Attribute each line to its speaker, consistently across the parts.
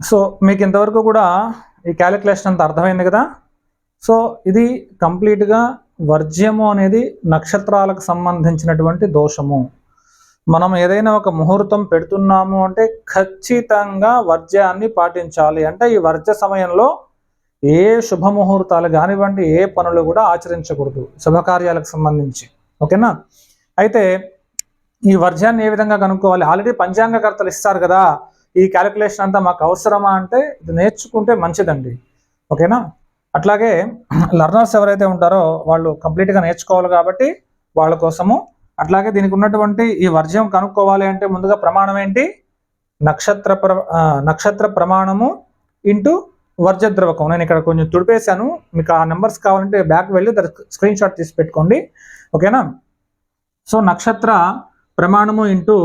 Speaker 1: So మీకు ఇంతవరకు కూడా ఈ క్యాలిక్యులేషన్ అంత అర్థమైంది కదా? సో ఇది కంప్లీట్గా వర్జ్యము అనేది నక్షత్రాలకు సంబంధించినటువంటి దోషము. మనం ఏదైనా ఒక ముహూర్తం పెడుతున్నాము అంటే ఖచ్చితంగా వర్జ్యాన్ని పాటించాలి. అంటే ఈ వర్జ్య సమయంలో ఏ శుభముహూర్తాలు కానివ్వండి ఏ పనులు కూడా ఆచరించకూడదు శుభకార్యాలకు సంబంధించి. ఓకేనా? అయితే ఈ వర్జ్యాన్ని ఏ విధంగా కనుక్కోవాలి? ఆల్రెడీ పంచాంగకర్తలు ఇస్తారు కదా. ఈ క్యాలిక్యులేషన్ అంతా మాకు అవసరమా అంటే ఇది నేర్చుకుంటే మంచిదండి. ఓకేనా? అట్లాగే లర్నర్స్ ఎవరైతే ఉంటారో వాళ్ళు కంప్లీట్గా నేర్చుకోవాలి కాబట్టి వాళ్ళ కోసము అట్లాగే దీనికి ఉన్నటువంటి ఈ వర్జ్యం కనుక్కోవాలి అంటే ముందుగా ప్రమాణం ఏంటి? నక్షత్ర ప్ర ఆ, నక్షత్ర ప్రమాణము ఇంటూ వర్జ ద్రవకం. నేను ఇక్కడ కొంచెం తుడిపేశాను. మీకు ఆ నెంబర్స్ కావాలంటే బ్యాక్ వెళ్ళి దాని స్క్రీన్ షాట్ తీసి పెట్టుకోండి. ఓకేనా? సో నక్షత్ర ప్రమాణము ఇంటూ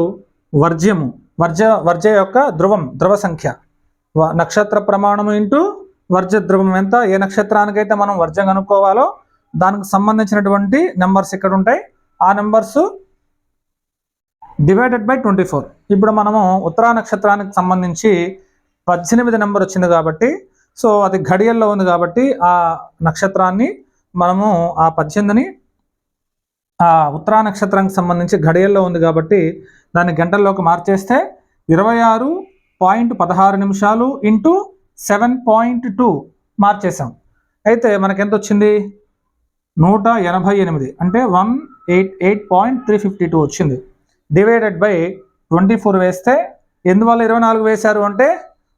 Speaker 1: వర్జ్యము. వర్జ వర్జ యొక్క ధ్రువం ధ్రువ సంఖ్య. వ- నక్షత్ర ప్రమాణము ఇంటూ వర్జ ధ్రువం ఎంత? ఏ నక్షత్రానికైతే మనం వర్జం కనుక్కోవాలో దానికి సంబంధించినటువంటి నెంబర్స్ ఇక్కడ ఉంటాయి. ఆ numbers divided by twenty four. ఇప్పుడు మనము ఉత్తరా నక్షత్రానికి సంబంధించి పద్దెనిమిది నెంబర్ వచ్చింది కాబట్టి సో అది ఘడియల్లో ఉంది కాబట్టి ఆ నక్షత్రాన్ని మనము ఆ పద్దెనిమిదిని ఆ ఉత్తరా నక్షత్రానికి సంబంధించి ఘడియల్లో ఉంది కాబట్టి దాన్ని గంటల్లోకి మార్చేస్తే ఇరవై ఆరు పాయింట్ పదహారు నిమిషాలు ఇంటూ సెవెన్ పాయింట్ టూ మార్చేసాం అయితే మనకి ఎంత వచ్చింది నూట ఎనభై ఎనిమిది అంటే one eight eight point three fifty two వచ్చింది. డివైడెడ్ బై ట్వంటీ ఫోర్ వేస్తే ఎందువల్ల ఇరవై నాలుగు వేశారు అంటే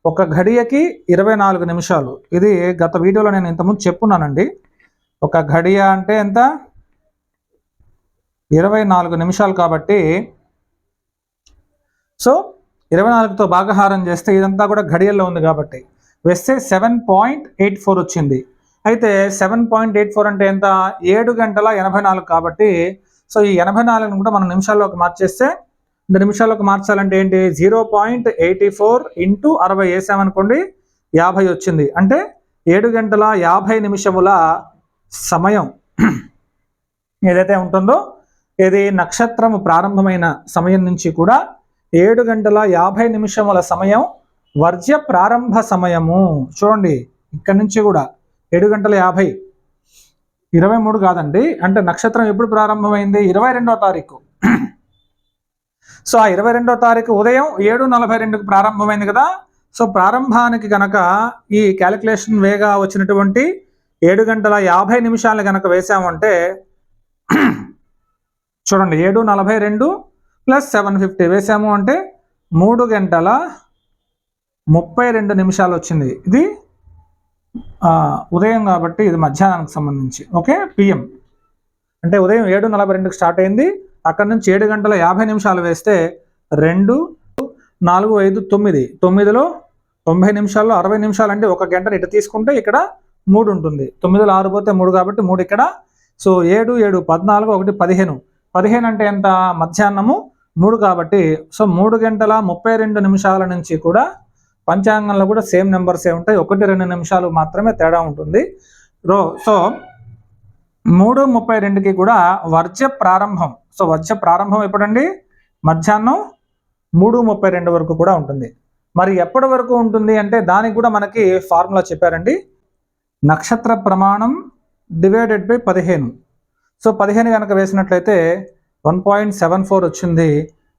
Speaker 1: ఒక ఘడియకి ఇరవై నాలుగు నిమిషాలు. ఇది గత వీడియోలో నేను ఇంతకుముందు చెప్పున్నానండి. ఒక ఘడియ అంటే ఎంత? ఇరవై నాలుగు నిమిషాలు కాబట్టి. సో ఇరవై నాలుగుతో భాగహారం చేస్తే ఇదంతా కూడా ఘడియల్లో ఉంది కాబట్టి. వేస్తే సెవెన్ పాయింట్ ఎయిట్ ఫోర్ వచ్చింది. అయితే సెవెన్ పాయింట్ ఎయిట్ ఫోర్ అంటే ఎంత? ఏడు గంటల ఎనభై నాలుగు కాబట్టి. సో ఈ ఎనభై నాలుగును కూడా మనం నిమిషాల్లోకి మార్చేస్తే అంటే నిమిషాల్లోకి మార్చాలంటే ఏంటి? Zero point eighty four into అరవై వేసామనుకోండి యాభై వచ్చింది. అంటే ఏడు గంటల యాభై నిమిషముల సమయం ఏదైతే ఉంటుందో ఇది నక్షత్రము ప్రారంభమైన సమయం నుంచి కూడా ఏడు గంటల యాభై నిమిషముల సమయం వర్జ్య ప్రారంభ సమయము. చూడండి ఇక్కడి నుంచి కూడా ఏడు గంటల యాభై. ఇరవై మూడు కాదండి అంటే నక్షత్రం ఎప్పుడు ప్రారంభమైంది? ఇరవై రెండవ తారీఖు. సో ఆ ఇరవై రెండవ తారీఖు ఉదయం ఏడు నలభై రెండుకు ప్రారంభమైంది కదా? సో ప్రారంభానికి గనక ఈ క్యాలిక్యులేషన్ వేగా వచ్చినటువంటి ఏడు గంటల యాభై నిమిషాలు గనక వేసామంటే చూడండి ఏడు నలభై రెండు ప్లస్ సెవెన్ ఫిఫ్టీ వేసాము అంటే మూడు గంటల ముప్పై రెండు నిమిషాలు వచ్చింది. ఇది ఉదయం కాబట్టి ఇది మధ్యాహ్నానికి సంబంధించి. ఓకే పిఎం అంటే ఉదయం ఏడు నలభై రెండుకి స్టార్ట్ అయింది. అక్కడ నుంచి ఏడు గంటల యాభై నిమిషాలు వేస్తే రెండు నాలుగు ఐదు తొమ్మిది. తొమ్మిదిలో తొంభై నిమిషాల్లో అరవై నిమిషాలు అంటే ఒక గంట ఇటు తీసుకుంటే ఇక్కడ మూడు ఉంటుంది. తొమ్మిదిలో ఆరు పోతే మూడు కాబట్టి మూడు ఇక్కడ. సో ఏడు ఏడు పద్నాలుగు ఒకటి పదిహేను. పదిహేను అంటే ఎంత? మధ్యాహ్నము మూడు కాబట్టి సో మూడు గంటల ముప్పై రెండు నిమిషాల నుంచి కూడా పంచాంగంలో కూడా సేమ్ నెంబర్సే ఉంటాయి. ఒకటి రెండు నిమిషాలు మాత్రమే తేడా ఉంటుంది. రో సో మూడు ముప్పై రెండుకి కూడా వర్జ ప్రారంభం. సో వర్జ ప్రారంభం ఎప్పుడండి? మధ్యాహ్నం మూడు ముప్పై రెండు వరకు కూడా ఉంటుంది. మరి ఎప్పటి వరకు ఉంటుంది అంటే దానికి కూడా మనకి ఫార్ములా చెప్పారండి. నక్షత్ర ప్రమాణం డివైడెడ్ బై పదిహేను. సో పదిహేను కనుక వేసినట్లయితే వన్ పాయింట్ సెవెన్ ఫోర్ వచ్చింది.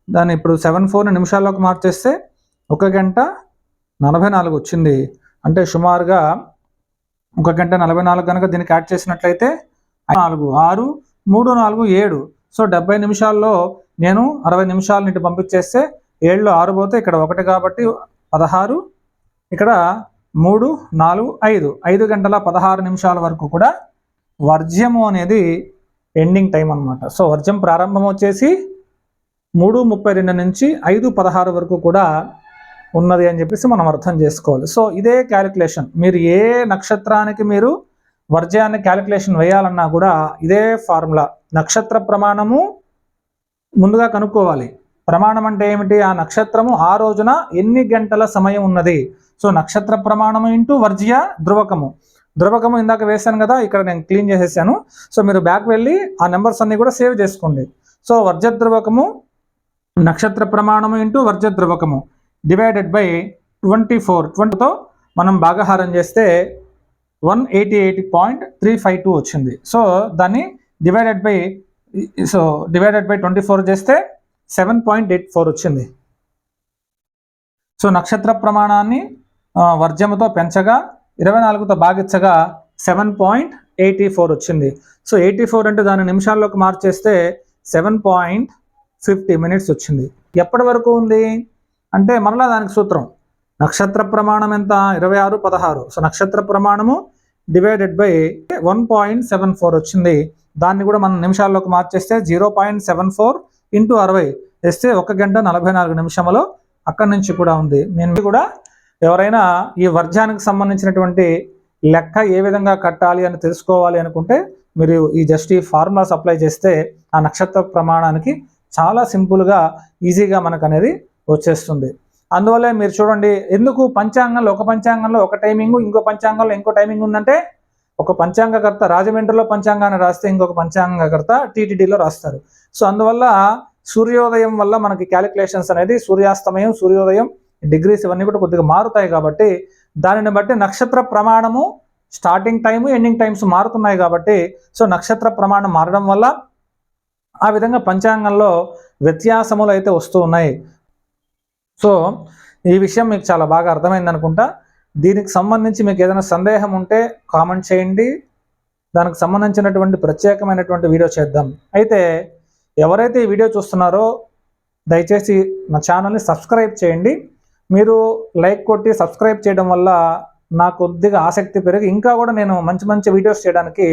Speaker 1: దాన్ని ఇప్పుడు సెవెన్ ఫోర్ నిమిషాల్లోకి మార్చేస్తే ఒక గంట నలభై నాలుగు వచ్చింది. అంటే సుమారుగా ఒక గంట నలభై నాలుగు కనుక దీనికి యాడ్ చేసినట్లయితే నాలుగు ఆరు మూడు నాలుగు ఏడు. సో డెబ్బై నిమిషాల్లో నేను అరవై నిమిషాలు నుండి పంపించేస్తే ఏళ్ళు ఆరు పోతే ఇక్కడ ఒకటి కాబట్టి పదహారు ఇక్కడ మూడు నాలుగు ఐదు. ఐదు గంటల పదహారు నిమిషాల వరకు కూడా వర్జ్యము అనేది ఎండింగ్ టైం అన్నమాట. సో వర్జం ప్రారంభం వచ్చేసి మూడు ముప్పై రెండు నుంచి ఐదు పదహారు వరకు కూడా ఉన్నది అని చెప్పేసి మనం అర్థం చేసుకోవాలి. సో ఇదే క్యాలిక్యులేషన్. మీరు ఏ నక్షత్రానికి మీరు వర్జయాన్ని క్యాలిక్యులేషన్ వేయాలన్నా కూడా ఇదే ఫార్ములా. నక్షత్ర ప్రమాణము ముందుగా కనుక్కోవాలి. ప్రమాణం అంటే ఏమిటి? ఆ నక్షత్రము ఆ రోజున ఎన్ని గంటల సమయం ఉన్నది? సో నక్షత్ర ప్రమాణము ఇంటూ వర్జ్య ధ్రువకము. ధ్రువకము ఇందాక వేశాను కదా ఇక్కడ నేను క్లీన్ చేసేసాను. సో మీరు బ్యాక్ వెళ్ళి ఆ నెంబర్స్ అన్నీ కూడా సేవ్ చేసుకోండి. సో వర్జ ధ్రువకము నక్షత్ర ప్రమాణము ఇంటూ వర్జ ధ్రువకము డివైడెడ్ బై ట్వంటీ ఫోర్. ట్వంటీతో మనం భాగహారం చేస్తే one eighty eight point three five two వచ్చింది. సో దాన్ని divided by so divided by twenty four చేస్తే సెవెన్ పాయింట్ ఎయిట్ ఫోర్ వచ్చింది. సో నక్షత్ర ప్రమాణాన్ని వర్జముతో పెంచగా ఇరవై నాలుగుతో భాగించగా సెవెన్ పాయింట్ ఎయిటీ ఫోర్ వచ్చింది. సో ఎయిటీ ఫోర్ అంటే దాని నిమిషాల్లోకి మార్చేస్తే సెవెన్ పాయింట్ ఫిఫ్టీ మినిట్స్ వచ్చింది. ఎప్పటి వరకు ఉంది? అంటే మరలా దానికి సూత్రం. నక్షత్ర ప్రమాణం ఎంత? ఇరవై ఆరు పదహారు. సో నక్షత్ర ప్రమాణము divided by one point seven four వచ్చింది. దాన్ని కూడా మనం నిమిషాల్లోకి మార్చేస్తే zero point seven four into అరవై. వేస్తే ఒక గంట నలభై నాలుగు నిమిషంలో అక్కడి నుంచి కూడా ఉంది. నేను కూడా ఎవరైనా ఈ వర్జానికి సంబంధించినటువంటి లెక్క ఏ విధంగా కట్టాలి అని తెలుసుకోవాలి అనుకుంటే మీరు ఈ జస్ట్ ఈ ఫార్ములాస్ అప్లై చేస్తే ఆ నక్షత్ర ప్రమాణానికి చాలా సింపుల్గా ఈజీగా మనకు అనేది వచ్చేస్తుంది. అందువల్లే మీరు చూడండి ఎందుకు పంచాంగంలో ఒక పంచాంగంలో ఒక టైమింగ్ ఇంకో పంచాంగంలో ఇంకో టైమింగ్ ఉందంటే ఒక పంచాంగకర్త రాజమండ్రిలో పంచాంగాన్ని రాస్తే ఇంకొక పంచాంగకర్త టీటీడీలో రాస్తారు. సో అందువల్ల సూర్యోదయం వల్ల మనకి క్యాలిక్యులేషన్స్ అనేది సూర్యాస్తమయం సూర్యోదయం డిగ్రీస్ ఇవన్నీ కూడా కొద్దిగా మారుతాయి కాబట్టి దానిని బట్టి నక్షత్ర ప్రమాణము స్టార్టింగ్ టైము ఎండింగ్ టైమ్స్ మారుతున్నాయి కాబట్టి సో నక్షత్ర ప్రమాణం మారడం వల్ల ఆ విధంగా పంచాంగంలో వ్యత్యాసములు అయితే వస్తూ ఉన్నాయి. సో ఈ విషయం మీకు చాలా బాగా అర్థమైంది అనుకుంటా. దీనికి సంబంధించి మీకు ఏదైనా సందేహం ఉంటే కామెంట్ చేయండి. దానికి సంబంధించినటువంటి ప్రత్యేకమైనటువంటి వీడియో చేద్దాం. అయితే ఎవరైతే ఈ వీడియో చూస్తున్నారో దయచేసి నా ఛానల్ని సబ్స్క్రైబ్ చేయండి. మీరు లైక్ కొట్టి సబ్స్క్రైబ్ చేయడం వల్ల నాకు కొద్దిగా ఆసక్తి పెరిగి ఇంకా కూడా నేను మంచి మంచి వీడియోస్ చేయడానికి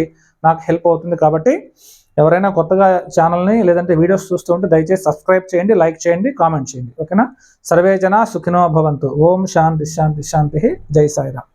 Speaker 1: నాకు హెల్ప్ అవుతుంది కాబట్టి ఎవరైనా కొత్తగా ఛానల్ని లేదంటే వీడియోస్ చూస్తూ ఉంటే దయచేసి సబ్స్క్రైబ్ చేయండి లైక్ చేయండి కామెంట్ చేయండి. ఓకేనా? సర్వే జన సుఖినో భవంతు. ఓం శాంతి శాంతి శాంతి. జై సాయిరామ్.